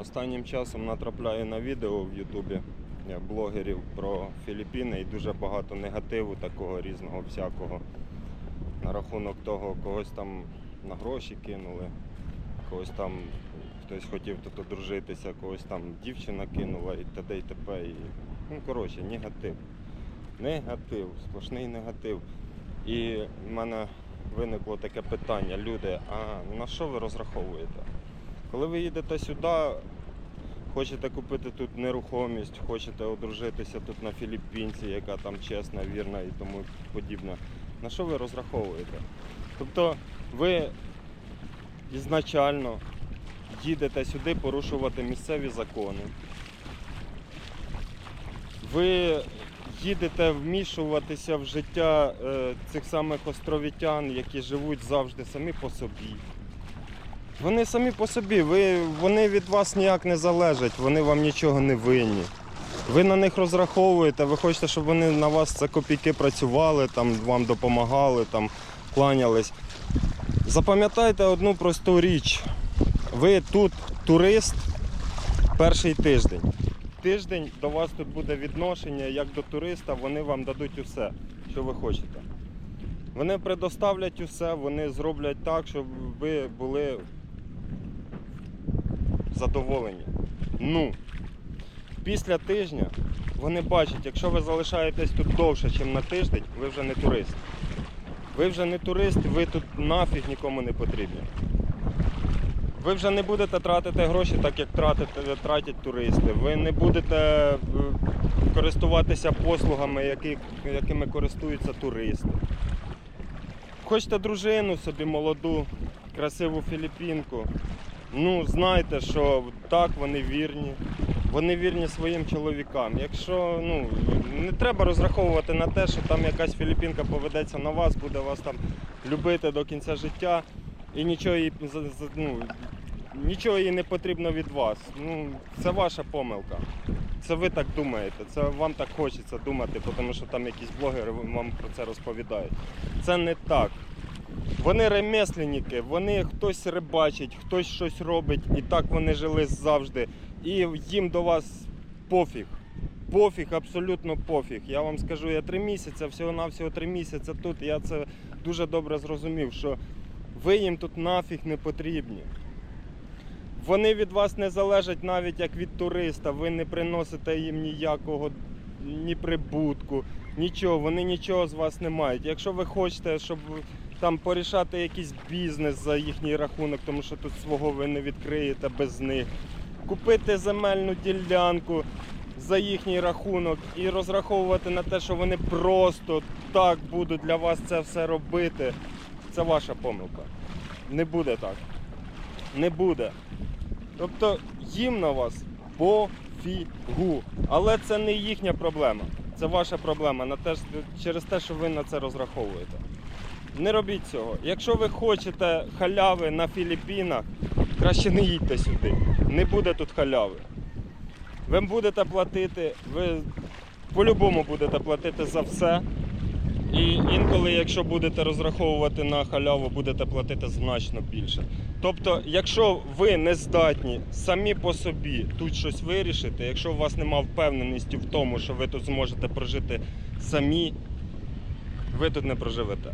Останнім часом натрапляю на відео в Ютубі е, блогерів про Філіппіни і дуже багато негативу такого різного всякого. На рахунок того, когось там на гроші кинули, когось там хтось хотів тут одружитися, когось там дівчина кинула і т.д. і т.п. І, ну, коротше, негатив. Негатив, сплошний негатив. І в мене виникло таке питання, люди, а на що ви розраховуєте? Коли ви їдете сюди, хочете купити тут нерухомість, хочете одружитися тут на Філіппінці, яка там чесна, вірна і тому подібне, на що ви розраховуєте? Тобто ви ізначально їдете сюди порушувати місцеві закони. Ви їдете вмішуватися в життя е, цих самих островітян, які живуть завжди самі по собі. Вони самі по собі, ви, вони від вас ніяк не залежать, вони вам нічого не винні. Ви на них розраховуєте, ви хочете, щоб вони на вас за копійки працювали, там, вам допомагали, там, кланялись. Запам'ятайте одну просту річ. Ви тут турист перший тиждень. Тиждень до вас тут буде відношення як до туриста, вони вам дадуть усе, що ви хочете. Вони предоставлять усе, вони зроблять так, щоб ви були задоволені. Ну, після тижня вони бачать, якщо ви залишаєтесь тут довше, ніж на тиждень, ви вже не турист. Ви вже не турист, ви тут нафіг нікому не потрібні. Ви вже не будете тратити гроші так, як тратите, тратять туристи. Ви не будете е, користуватися послугами, які, якими користуються туристи. Хочете дружину собі молоду, красиву філіппінку. Ну, знайте, що так, вони вірні. Вони вірні своїм чоловікам. Якщо ну, не треба розраховувати на те, що там якась філіппінка поведеться на вас, буде вас там любити до кінця життя і нічого їй, ну, нічого їй не потрібно від вас. Ну, це ваша помилка. Це ви так думаєте, це вам так хочеться думати, тому що там якісь блогери вам про це розповідають. Це не так. Вони ремесленники, вони хтось рибачить, хтось щось робить, і так вони жили завжди. І їм до вас пофіг. Пофіг, абсолютно пофіг. Я вам скажу, я три місяці, всього-навсього три місяці тут. Я це дуже добре зрозумів, що ви їм тут нафіг не потрібні. Вони від вас не залежать навіть як від туриста, ви не приносите їм ніякого ні прибутку, нічого, вони нічого з вас не мають. Якщо ви хочете, щоб там порішати якийсь бізнес за їхній рахунок, тому що тут свого ви не відкриєте без них, купити земельну ділянку за їхній рахунок і розраховувати на те, що вони просто так будуть для вас це все робити, це ваша помилка. Не буде так. Не буде. Тобто їм на вас пофігу. Але це не їхня проблема. Це ваша проблема на те, через те, що ви на це розраховуєте. Не робіть цього. Якщо ви хочете халяви на Філіппінах, краще не їдьте сюди. Не буде тут халяви. Ви будете платити, ви по-любому будете платити за все. І інколи, якщо будете розраховувати на халяву, будете платити значно більше. Тобто, якщо ви не здатні самі по собі тут щось вирішити, якщо у вас немає впевненості в тому, що ви тут зможете прожити самі, ви тут не проживете.